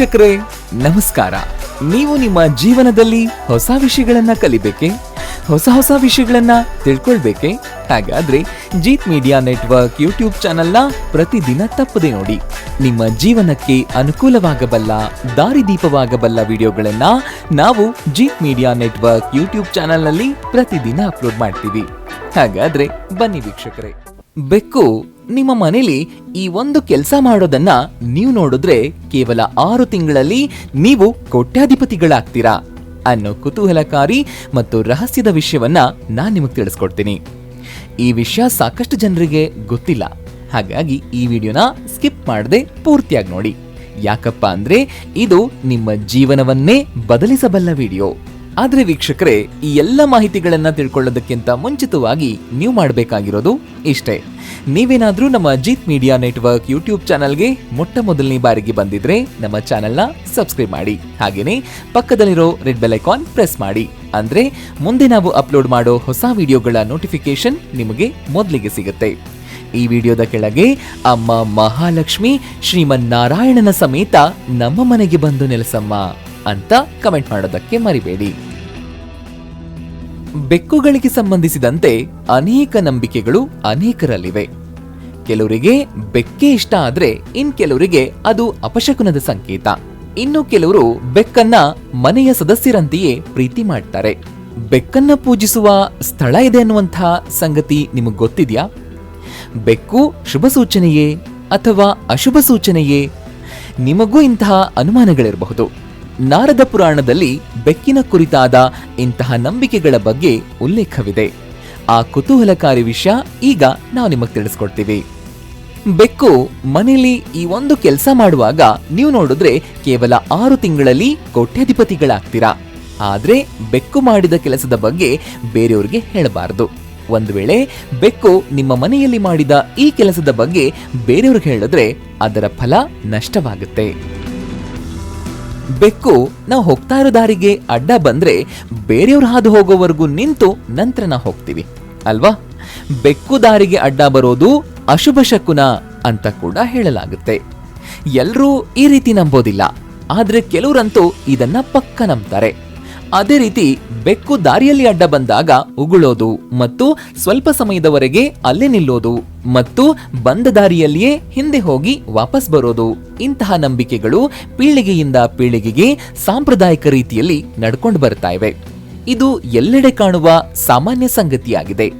ವೀಕ್ಷಕರೇ, ನಮಸ್ಕಾರ. ನೀವು ನಿಮ್ಮ ಜೀವನದಲ್ಲಿ ಹೊಸ ವಿಷಯಗಳನ್ನ ಕಲಿಬೇಕೆ? ಹೊಸ ಹೊಸ ವಿಷಯಗಳನ್ನ ತಿಳ್ಕೊಳ್ಬೇಕೆ? ಹಾಗಾದ್ರೆ ಜೀತ್ ಮೀಡಿಯಾ ನೆಟ್ವರ್ಕ್ ಯೂಟ್ಯೂಬ್ ಚಾನೆಲ್ನ ಪ್ರತಿದಿನ ತಪ್ಪದೆ ನೋಡಿ. ನಿಮ್ಮ ಜೀವನಕ್ಕೆ ಅನುಕೂಲವಾಗಬಲ್ಲ, ದಾರಿದೀಪವಾಗಬಲ್ಲ ವಿಡಿಯೋಗಳನ್ನ ನಾವು ಜೀತ್ ಮೀಡಿಯಾ ನೆಟ್ವರ್ಕ್ ಯೂಟ್ಯೂಬ್ ಚಾನೆಲ್ನಲ್ಲಿ ಪ್ರತಿದಿನ ಅಪ್ಲೋಡ್ ಮಾಡ್ತೀವಿ. ಹಾಗಾದ್ರೆ ಬನ್ನಿ ವೀಕ್ಷಕರೇ. ಬೆಕ್ಕು ನಿಮ್ಮ ಮನೇಲಿ ಈ ಒಂದು ಕೆಲಸ ಮಾಡೋದನ್ನ ನೀವು ನೋಡಿದ್ರೆ ಕೇವಲ ಆರು ತಿಂಗಳಲ್ಲಿ ನೀವು ಕೋಟ್ಯಾಧಿಪತಿಗಳಾಗ್ತೀರಾ ಅನ್ನೋ ಕುತೂಹಲಕಾರಿ ಮತ್ತು ರಹಸ್ಯದ ವಿಷಯವನ್ನ ನಾನು ನಿಮಗೆ ತಿಳಿಸ್ಕೊಡ್ತೀನಿ. ಈ ವಿಷಯ ಸಾಕಷ್ಟು ಜನರಿಗೆ ಗೊತ್ತಿಲ್ಲ. ಹಾಗಾಗಿ ಈ ವಿಡಿಯೋನ ಸ್ಕಿಪ್ ಮಾಡದೆ ಪೂರ್ತಿಯಾಗಿ ನೋಡಿ. ಯಾಕಪ್ಪ ಅಂದ್ರೆ ಇದು ನಿಮ್ಮ ಜೀವನವನ್ನೇ ಬದಲಿಸಬಲ್ಲ ವಿಡಿಯೋ. ಆದ್ರೆ ವೀಕ್ಷಕರೇ, ಈ ಎಲ್ಲ ಮಾಹಿತಿಗಳನ್ನ ತಿಳ್ಕೊಳ್ಳೋದಕ್ಕಿಂತ ಮುಂಚಿತವಾಗಿ ನೀವು ಮಾಡಬೇಕಾಗಿರೋದು ಇಷ್ಟೇ. ನೀವೇನಾದ್ರೂ ನಮ್ಮ ಜೀತ್ ಮೀಡಿಯಾ ನೆಟ್ವರ್ಕ್ ಯೂಟ್ಯೂಬ್ ಚಾನಲ್ಗೆ ಮೊಟ್ಟ ಮೊದಲನೇ ಬಾರಿಗೆ ಬಂದಿದ್ರೆ ನಮ್ಮ ಚಾನೆಲ್ನ ಸಬ್ಸ್ಕ್ರೈಬ್ ಮಾಡಿ. ಹಾಗೇನೇ ಪಕ್ಕದಲ್ಲಿರೋ ರೆಡ್ ಬೆಲ್ ಐಕಾನ್ ಪ್ರೆಸ್ ಮಾಡಿ. ಅಂದ್ರೆ ಮುಂದೆ ನಾವು ಅಪ್ಲೋಡ್ ಮಾಡೋ ಹೊಸ ವಿಡಿಯೋಗಳ ನೋಟಿಫಿಕೇಶನ್ ನಿಮಗೆ ಮೊದಲಿಗೆ ಸಿಗುತ್ತೆ. ಈ ವಿಡಿಯೋದ ಕೆಳಗೆ ಅಮ್ಮ ಮಹಾಲಕ್ಷ್ಮಿ ಶ್ರೀಮನ್ನಾರಾಯಣನ ಸಮೇತ ನಮ್ಮ ಮನೆಗೆ ಬಂದು ನೆಲೆಸಮ್ಮ ಅಂತ ಕಮೆಂಟ್ ಮಾಡೋದಕ್ಕೆ ಮರಿಬೇಡಿ. ಬೆಕ್ಕುಗಳಿಗೆ ಸಂಬಂಧಿಸಿದಂತೆ ಅನೇಕ ನಂಬಿಕೆಗಳು ಅನೇಕರಲ್ಲಿವೆ. ಕೆಲವರಿಗೆ ಬೆಕ್ಕೆ ಇಷ್ಟ ಆದ್ರೆ ಇನ್ ಕೆಲವರಿಗೆ ಅದು ಅಪಶಕುನದ ಸಂಕೇತ. ಇನ್ನು ಕೆಲವರು ಬೆಕ್ಕನ್ನ ಮನೆಯ ಸದಸ್ಯರಂತೆಯೇ ಪ್ರೀತಿ ಮಾಡ್ತಾರೆ. ಬೆಕ್ಕನ್ನ ಪೂಜಿಸುವ ಸ್ಥಳ ಇದೆ ಅನ್ನುವಂಥ ಸಂಗತಿ ನಿಮಗೆ ಗೊತ್ತಿದೆಯಾ? ಬೆಕ್ಕು ಶುಭ ಸೂಚನೆಯೇ ಅಥವಾ ಅಶುಭ ಸೂಚನೆಯೇ? ನಿಮಗೂ ಇಂತಹ ಅನುಮಾನಗಳಿರಬಹುದು. ನಾರದ ಪುರಾಣದಲ್ಲಿ ಬೆಕ್ಕಿನ ಕುರಿತಾದ ಇಂತಹ ನಂಬಿಕೆಗಳ ಬಗ್ಗೆ ಉಲ್ಲೇಖವಿದೆ. ಆ ಕುತೂಹಲಕಾರಿ ವಿಷಯ ಈಗ ನಾವು ನಿಮಗೆ ತಿಳಿಸ್ಕೊಡ್ತೀವಿ. ಬೆಕ್ಕು ಮನೆಯಲ್ಲಿ ಈ ಒಂದು ಕೆಲಸ ಮಾಡುವಾಗ ನೀವು ನೋಡಿದ್ರೆ ಕೇವಲ ಆರು ತಿಂಗಳಲ್ಲಿ ಕೋಟ್ಯಾಧಿಪತಿಗಳಾಗ್ತೀರಾ. ಆದ್ರೆ ಬೆಕ್ಕು ಮಾಡಿದ ಕೆಲಸದ ಬಗ್ಗೆ ಬೇರೆಯವರಿಗೆ ಹೇಳಬಾರದು. ಒಂದು ವೇಳೆ ಬೆಕ್ಕು ನಿಮ್ಮ ಮನೆಯಲ್ಲಿ ಮಾಡಿದ ಈ ಕೆಲಸದ ಬಗ್ಗೆ ಬೇರೆಯವ್ರಿಗೆ ಹೇಳಿದ್ರೆ ಅದರ ಫಲ ನಷ್ಟವಾಗುತ್ತೆ. ಬೆಕ್ಕು ನಾವು ಹೋಗ್ತಾ ಇರೋ ದಾರಿಗೆ ಅಡ್ಡ ಬಂದ್ರೆ ಬೇರೆಯವ್ರು ಹಾದು ಹೋಗೋವರೆಗೂ ನಿಂತು ನಂತರ ನಾವು ಹೋಗ್ತೀವಿ, ಅಲ್ವಾ? ಬೆಕ್ಕು ದಾರಿಗೆ ಅಡ್ಡ ಬರೋದು ಅಶುಭ ಶಕುನ ಅಂತ ಕೂಡ ಹೇಳಲಾಗುತ್ತೆ. ಎಲ್ಲರೂ ಈ ರೀತಿ ನಂಬೋದಿಲ್ಲ, ಆದ್ರೆ ಕೆಲವರಂತೂ ಇದನ್ನ ಪಕ್ಕ ನಂಬ್ತಾರೆ. ಅದೇ ರೀತಿ ಬೆಕ್ಕು ದಾರಿಯಲ್ಲಿ ಅಡ್ಡ ಬಂದಾಗ ಉಗುಳೋದು ಮತ್ತು ಸ್ವಲ್ಪ ಸಮಯದವರೆಗೆ ಅಲ್ಲೇ ನಿಲ್ಲೋದು ಮತ್ತು ಬಂದ ದಾರಿಯಲ್ಲಿಯೇ ಹಿಂದೆ ಹೋಗಿ ವಾಪಸ್ ಬರೋದು. ಇಂತಹ ನಂಬಿಕೆಗಳು ಪೀಳಿಗೆಯಿಂದ ಪೀಳಿಗೆಗೆ ಸಾಂಪ್ರದಾಯಿಕ ರೀತಿಯಲ್ಲಿ ನಡ್ಕೊಂಡು ಬರ್ತಾ ಇವೆ. ಇದು ಎಲ್ಲೆಡೆ ಕಾಣುವ ಸಾಮಾನ್ಯ ಸಂಗತಿಯಾಗಿದೆ.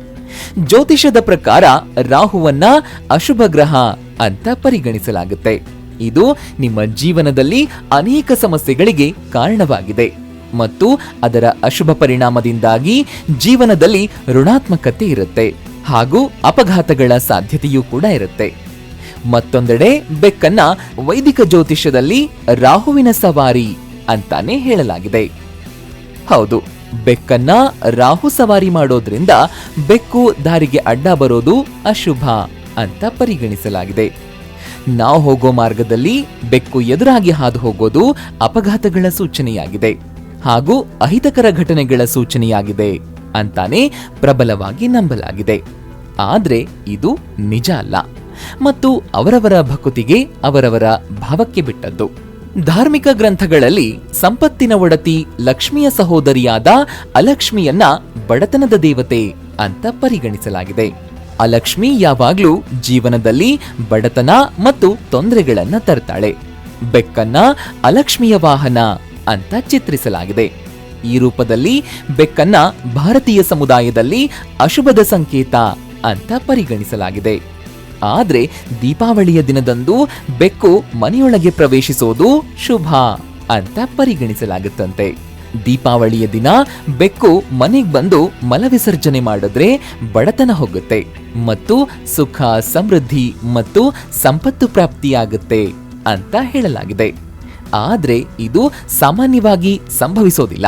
ಜ್ಯೋತಿಷದ ಪ್ರಕಾರ ರಾಹುವನ್ನ ಅಶುಭ ಗ್ರಹ ಅಂತ ಪರಿಗಣಿಸಲಾಗುತ್ತೆ. ಇದು ನಿಮ್ಮ ಜೀವನದಲ್ಲಿ ಅನೇಕ ಸಮಸ್ಯೆಗಳಿಗೆ ಕಾರಣವಾಗಿದೆ. ಮತ್ತು ಅದರ ಅಶುಭ ಪರಿಣಾಮದಿಂದಾಗಿ ಜೀವನದಲ್ಲಿ ಋಣಾತ್ಮಕತೆ ಇರುತ್ತೆ ಹಾಗೂ ಅಪಘಾತಗಳ ಸಾಧ್ಯತೆಯೂ ಕೂಡ ಇರುತ್ತೆ. ಮತ್ತೊಂದೆಡೆ ಬೆಕ್ಕನ್ನ ವೈದಿಕ ಜ್ಯೋತಿಷ್ಯದಲ್ಲಿ ರಾಹುವಿನ ಸವಾರಿ ಅಂತಾನೆ ಹೇಳಲಾಗಿದೆ. ಹೌದು, ಬೆಕ್ಕನ್ನ ರಾಹು ಸವಾರಿ ಮಾಡೋದ್ರಿಂದ ಬೆಕ್ಕು ದಾರಿಗೆ ಅಡ್ಡ ಬರೋದು ಅಶುಭ ಅಂತ ಪರಿಗಣಿಸಲಾಗಿದೆ. ನಾವು ಹೋಗೋ ಮಾರ್ಗದಲ್ಲಿ ಬೆಕ್ಕು ಎದುರಾಗಿ ಹಾದು ಹೋಗೋದು ಅಪಘಾತಗಳ ಸೂಚನೆಯಾಗಿದೆ. ಹಾಗೂ ಅಹಿತಕರ ಘಟನೆಗಳ ಸೂಚನೆಯಾಗಿದೆ ಅಂತಾನೆ ಪ್ರಬಲವಾಗಿ ನಂಬಲಾಗಿದೆ. ಆದರೆ ಇದು ನಿಜ ಅಲ್ಲ. ಮತ್ತು ಅವರವರ ಭಕುತಿಗೆ ಅವರವರ ಭಾವಕ್ಕೆ ಬಿಟ್ಟದ್ದು. ಧಾರ್ಮಿಕ ಗ್ರಂಥಗಳಲ್ಲಿ ಸಂಪತ್ತಿನ ಒಡತಿ ಲಕ್ಷ್ಮಿಯ ಸಹೋದರಿಯಾದ ಅಲಕ್ಷ್ಮಿಯನ್ನ ಬಡತನದ ದೇವತೆ ಅಂತ ಪರಿಗಣಿಸಲಾಗಿದೆ. ಅಲಕ್ಷ್ಮಿ ಯಾವಾಗ್ಲೂ ಜೀವನದಲ್ಲಿ ಬಡತನ ಮತ್ತು ತೊಂದರೆಗಳನ್ನ ತರ್ತಾಳೆ. ಬೆಕ್ಕನ್ನ ಅಲಕ್ಷ್ಮಿಯ ವಾಹನ ಅಂತ ಚಿತ್ರಿಸಲಾಗಿದೆ. ಈ ರೂಪದಲ್ಲಿ ಬೆಕ್ಕನ್ನ ಭಾರತೀಯ ಸಮುದಾಯದಲ್ಲಿ ಅಶುಭದ ಸಂಕೇತ ಅಂತ ಪರಿಗಣಿಸಲಾಗಿದೆ. ಆದರೆ ದೀಪಾವಳಿಯ ದಿನದಂದು ಬೆಕ್ಕು ಮನೆಯೊಳಗೆ ಪ್ರವೇಶಿಸೋದು ಶುಭ ಅಂತ ಪರಿಗಣಿಸಲಾಗುತ್ತಂತೆ. ದೀಪಾವಳಿಯ ದಿನ ಬೆಕ್ಕು ಮನೆಗೆ ಬಂದು ಮಲವಿಸರ್ಜನೆ ಮಾಡಿದ್ರೆ ಬಡತನ ಹೋಗುತ್ತೆ ಮತ್ತು ಸುಖ, ಸಮೃದ್ಧಿ ಮತ್ತು ಸಂಪತ್ತು ಪ್ರಾಪ್ತಿಯಾಗುತ್ತೆ ಅಂತ ಹೇಳಲಾಗಿದೆ. ಆದ್ರೆ ಇದು ಸಾಮಾನ್ಯವಾಗಿ ಸಂಭವಿಸೋದಿಲ್ಲ.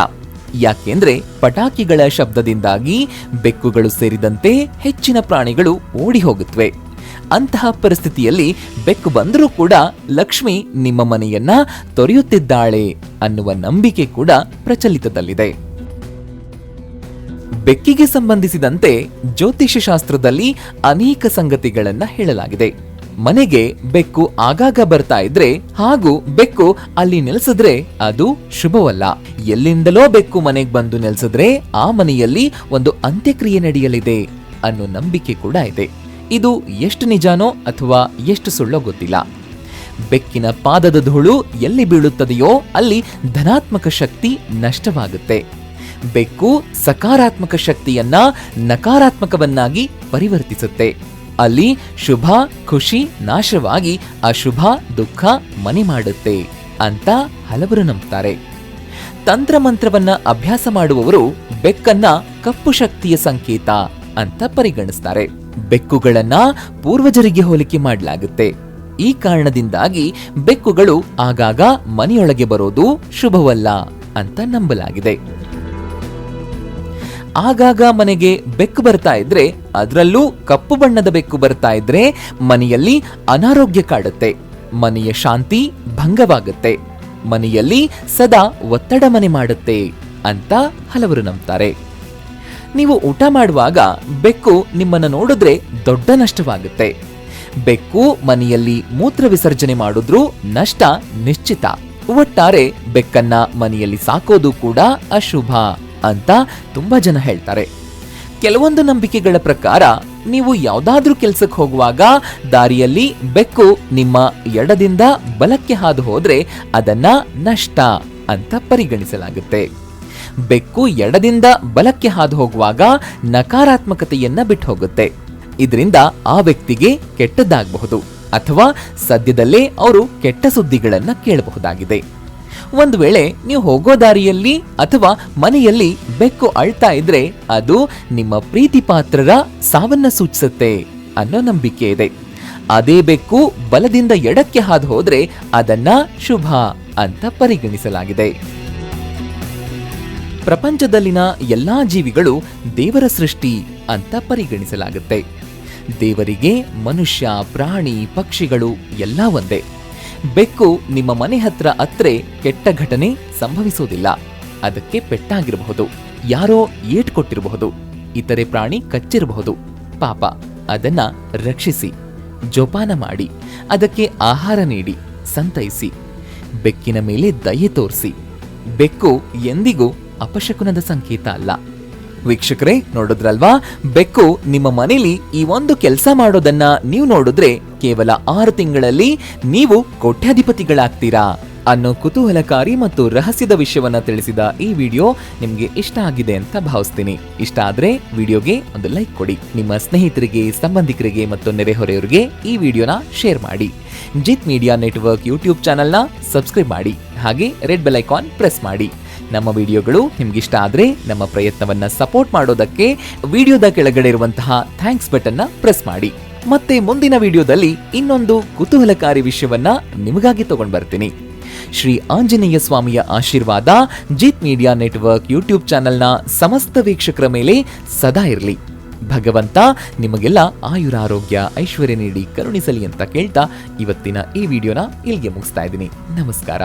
ಯಾಕೆಂದ್ರೆ ಪಟಾಕಿಗಳ ಶಬ್ದದಿಂದಾಗಿ ಬೆಕ್ಕುಗಳು ಸೇರಿದಂತೆ ಹೆಚ್ಚಿನ ಪ್ರಾಣಿಗಳು ಓಡಿ ಹೋಗುತ್ತವೆ ಅಂತಹ ಪರಿಸ್ಥಿತಿಯಲ್ಲಿ ಬೆಕ್ಕು ಬಂದರೂ ಕೂಡ ಲಕ್ಷ್ಮಿ ನಿಮ್ಮ ಮನೆಯನ್ನ ತೊರೆಯುತ್ತಿದ್ದಾಳೆ ಅನ್ನುವ ನಂಬಿಕೆ ಕೂಡ ಪ್ರಚಲಿತದಲ್ಲಿದೆ. ಬೆಕ್ಕಿಗೆ ಸಂಬಂಧಿಸಿದಂತೆ ಜ್ಯೋತಿಷ್ಯ ಶಾಸ್ತ್ರದಲ್ಲಿ ಅನೇಕ ಸಂಗತಿಗಳನ್ನು ಹೇಳಲಾಗಿದೆ. ಮನೆಗೆ ಬೆಕ್ಕು ಆಗಾಗ ಬರ್ತಾ ಇದ್ರೆ ಹಾಗೂ ಬೆಕ್ಕು ಅಲ್ಲಿ ನೆಲೆಸಿದ್ರೆ ಅದು ಶುಭವಲ್ಲ. ಎಲ್ಲಿಂದಲೋ ಬೆಕ್ಕು ಮನೆಗೆ ಬಂದು ನೆಲೆಸಿದ್ರೆ ಆ ಮನೆಯಲ್ಲಿ ಒಂದು ಅಂತ್ಯಕ್ರಿಯೆ ನಡೆಯಲಿದೆ ಅನ್ನೋ ನಂಬಿಕೆ ಕೂಡ ಇದೆ. ಇದು ಎಷ್ಟು ನಿಜಾನೋ ಅಥವಾ ಎಷ್ಟು ಸುಳ್ಳೋ ಗೊತ್ತಿಲ್ಲ. ಬೆಕ್ಕಿನ ಪಾದದ ಧೂಳು ಎಲ್ಲಿ ಬೀಳುತ್ತದೆಯೋ ಅಲ್ಲಿ ಧನಾತ್ಮಕ ಶಕ್ತಿ ನಷ್ಟವಾಗುತ್ತೆ. ಬೆಕ್ಕು ಸಕಾರಾತ್ಮಕ ಶಕ್ತಿಯನ್ನ ನಕಾರಾತ್ಮಕವನ್ನಾಗಿ ಪರಿವರ್ತಿಸುತ್ತೆ. ಅಲ್ಲಿ ಶುಭ, ಖುಷಿ, ನಾಶವಾಗಿ ಅಶುಭ, ದುಃಖ, ಮನೆ ಮಾಡುತ್ತೆ ಅಂತ ಹಲವರು ನಂಬ್ತಾರೆ. ತಂತ್ರಮಂತ್ರವನ್ನ ಅಭ್ಯಾಸ ಮಾಡುವವರು ಬೆಕ್ಕನ್ನ ಕಪ್ಪು ಶಕ್ತಿಯ ಸಂಕೇತ ಅಂತ ಪರಿಗಣಿಸ್ತಾರೆ. ಬೆಕ್ಕುಗಳನ್ನ ಪೂರ್ವಜರಿಗೆ ಹೋಲಿಕೆ ಮಾಡಲಾಗುತ್ತೆ. ಈ ಕಾರಣದಿಂದಾಗಿ ಬೆಕ್ಕುಗಳು ಆಗಾಗ ಮನೆಯೊಳಗೆ ಬರೋದು ಶುಭವಲ್ಲ ಅಂತ ನಂಬಲಾಗಿದೆ. ಆಗಾಗ ಮನೆಗೆ ಬೆಕ್ಕು ಬರ್ತಾ ಇದ್ರೆ, ಅದರಲ್ಲೂ ಕಪ್ಪು ಬಣ್ಣದ ಬೆಕ್ಕು ಬರ್ತಾ ಇದ್ರೆ ಮನೆಯಲ್ಲಿ ಅನಾರೋಗ್ಯ ಕಾಡುತ್ತೆ. ಮನೆಯ ಶಾಂತಿ ಭಂಗವಾಗುತ್ತೆ. ಮನೆಯಲ್ಲಿ ಸದಾ ಒತ್ತಡ ಮನೆ ಮಾಡುತ್ತೆ ಅಂತ ಹಲವರು ನಂಬ್ತಾರೆ. ನೀವು ಊಟ ಮಾಡುವಾಗ ಬೆಕ್ಕು ನಿಮ್ಮನ್ನು ನೋಡಿದ್ರೆ ದೊಡ್ಡ ನಷ್ಟವಾಗುತ್ತೆ. ಬೆಕ್ಕು ಮನೆಯಲ್ಲಿ ಮೂತ್ರ ವಿಸರ್ಜನೆ ಮಾಡಿದ್ರೂ ನಷ್ಟ ನಿಶ್ಚಿತ. ಒಟ್ಟಾರೆ ಬೆಕ್ಕನ್ನ ಮನೆಯಲ್ಲಿ ಸಾಕೋದು ಕೂಡ ಅಶುಭ. ಅಂತ ತುಂಬಾ ಜನ ಹೇಳ್ತಾರೆ. ಕೆಲವೊಂದು ನಂಬಿಕೆಗಳ ಪ್ರಕಾರ, ನೀವು ಯಾವ್ದಾದ್ರೂ ಕೆಲ್ಸಕ್ಕೆ ಹೋಗುವಾಗ ದಾರಿಯಲ್ಲಿ ಬೆಕ್ಕು ನಿಮ್ಮ ಎಡದಿಂದ ಬಲಕ್ಕೆ ಹಾದು ಹೋದ್ರೆ ಅದನ್ನ ನಷ್ಟ ಅಂತ ಪರಿಗಣಿಸಲಾಗುತ್ತೆ. ಬೆಕ್ಕು ಎಡದಿಂದ ಬಲಕ್ಕೆ ಹಾದು ಹೋಗುವಾಗ ನಕಾರಾತ್ಮಕತೆಯನ್ನ ಬಿಟ್ಟು ಹೋಗುತ್ತೆ. ಇದರಿಂದ ಆ ವ್ಯಕ್ತಿಗೆ ಕೆಟ್ಟದ್ದಾಗಬಹುದು ಅಥವಾ ಸದ್ಯದಲ್ಲೇ ಅವರು ಕೆಟ್ಟ ಸುದ್ದಿಗಳನ್ನು ಕೇಳಬಹುದಾಗಿದೆ. ಒಂದು ವೇಳೆ ನೀವು ಹೋಗೋ ದಾರಿಯಲ್ಲಿ ಅಥವಾ ಮನೆಯಲ್ಲಿ ಬೆಕ್ಕು ಅಳ್ತಾ ಇದ್ರೆ ಅದು ನಿಮ್ಮ ಪ್ರೀತಿ ಪಾತ್ರರ ಸಾವನ್ನ ಸೂಚಿಸುತ್ತೆ ಅನ್ನೋ ನಂಬಿಕೆ ಇದೆ. ಅದೇ ಬೆಕ್ಕು ಬಲದಿಂದ ಎಡಕ್ಕೆ ಹಾದು ಹೋದ್ರೆ ಅದನ್ನ ಶುಭ ಅಂತ ಪರಿಗಣಿಸಲಾಗಿದೆ. ಪ್ರಪಂಚದಲ್ಲಿನ ಎಲ್ಲಾ ಜೀವಿಗಳು ದೇವರ ಸೃಷ್ಟಿ ಅಂತ ಪರಿಗಣಿಸಲಾಗುತ್ತೆ. ದೇವರಿಗೆ ಮನುಷ್ಯ, ಪ್ರಾಣಿ, ಪಕ್ಷಿಗಳು ಎಲ್ಲ ಒಂದೇ. ಬೆಕ್ಕು ನಿಮ್ಮ ಮನೆ ಹತ್ರ ಅತ್ರೆ ಕೆಟ್ಟ ಘಟನೆ ಸಂಭವಿಸುವುದಿಲ್ಲ ಅದಕ್ಕೆ ಪೆಟ್ಟಾಗಿರಬಹುದು. ಯಾರೋ ಏಟ್ ಕೊಟ್ಟಿರಬಹುದು ಇತರೆ ಪ್ರಾಣಿ ಕಚ್ಚಿರಬಹುದು. ಪಾಪ, ಅದನ್ನ ರಕ್ಷಿಸಿ. ಜೋಪಾನ ಮಾಡಿ. ಅದಕ್ಕೆ ಆಹಾರ ನೀಡಿ. ಸಂತೈಸಿ. ಬೆಕ್ಕಿನ ಮೇಲೆ ದಯೆ ತೋರಿಸಿ. ಬೆಕ್ಕು ಎಂದಿಗೂ ಅಪಶಕುನದ ಸಂಕೇತ ಅಲ್ಲ. ವೀಕ್ಷಕರೇ, ನೋಡಿದ್ರಲ್ವಾ? ಬೆಕ್ಕು, ನಿಮ್ಮ ಮನೇಲಿ ಈ ಒಂದು ಕೆಲಸ ಮಾಡೋದನ್ನ ನೀವು ನೋಡಿದ್ರೆ ಕೇವಲ ಆರು ತಿಂಗಳಲ್ಲಿ ನೀವು ಕೋಟ್ಯಾಧಿಪತಿಗಳಾಗ್ತೀರಾ? ಅನ್ನೋ ಕುತೂಹಲಕಾರಿ ಮತ್ತು ರಹಸ್ಯದ ವಿಷಯವನ್ನ ತಿಳಿಸಿದ ಈ ವಿಡಿಯೋ ನಿಮ್ಗೆ ಇಷ್ಟ ಆಗಿದೆ ಅಂತ ಭಾವಿಸ್ತೀನಿ. ಇಷ್ಟ ಆದ್ರೆ ವಿಡಿಯೋಗೆ ಒಂದು ಲೈಕ್ ಕೊಡಿ. ನಿಮ್ಮ ಸ್ನೇಹಿತರಿಗೆ, ಸಂಬಂಧಿಕರಿಗೆ ಮತ್ತು ನೆರೆಹೊರೆಯವರಿಗೆ ಈ ವಿಡಿಯೋನ ಶೇರ್ ಮಾಡಿ. ಜಿತ್ ಮೀಡಿಯಾ ನೆಟ್ವರ್ಕ್ ಯೂಟ್ಯೂಬ್ ಚಾನೆಲ್ನ ಸಬ್ಸ್ಕ್ರೈಬ್ ಮಾಡಿ. ಹಾಗೆ ರೆಡ್ ಬೆಲ್ ಐಕಾನ್ ಪ್ರೆಸ್ ಮಾಡಿ. ನಮ್ಮ ವಿಡಿಯೋಗಳು ನಿಮ್ಗಿಷ್ಟ ಆದ್ರೆ ನಮ್ಮ ಪ್ರಯತ್ನವನ್ನ ಸಪೋರ್ಟ್ ಮಾಡೋದಕ್ಕೆ ವಿಡಿಯೋದ ಕೆಳಗಡೆ ಇರುವಂತಹ ಥ್ಯಾಂಕ್ಸ್ ಬಟನ್ನ ಪ್ರೆಸ್ ಮಾಡಿ. ಮತ್ತೆ ಮುಂದಿನ ವಿಡಿಯೋದಲ್ಲಿ ಇನ್ನೊಂದು ಕುತೂಹಲಕಾರಿ ವಿಷಯವನ್ನ ನಿಮಗಾಗಿ ತಗೊಂಡ್ ಬರ್ತೀನಿ. ಶ್ರೀ ಆಂಜನೇಯ ಸ್ವಾಮಿಯ ಆಶೀರ್ವಾದ ಜಿತ್ ಮೀಡಿಯಾ ನೆಟ್ವರ್ಕ್ ಯೂಟ್ಯೂಬ್ ಚಾನೆಲ್ನ ಸಮಸ್ತ ವೀಕ್ಷಕರ ಮೇಲೆ ಸದಾ ಇರಲಿ. ಭಗವಂತ ನಿಮಗೆಲ್ಲ ಆಯುರಾರೋಗ್ಯ, ಐಶ್ವರ್ಯ ನೀಡಿ ಕರುಣಿಸಲಿ ಅಂತ ಕೇಳ್ತಾ ಇವತ್ತಿನ ಈ ವಿಡಿಯೋನ ಇಲ್ಲಿಗೆ ಮುಗಿಸ್ತಾ ಇದ್ದೀನಿ. ನಮಸ್ಕಾರ.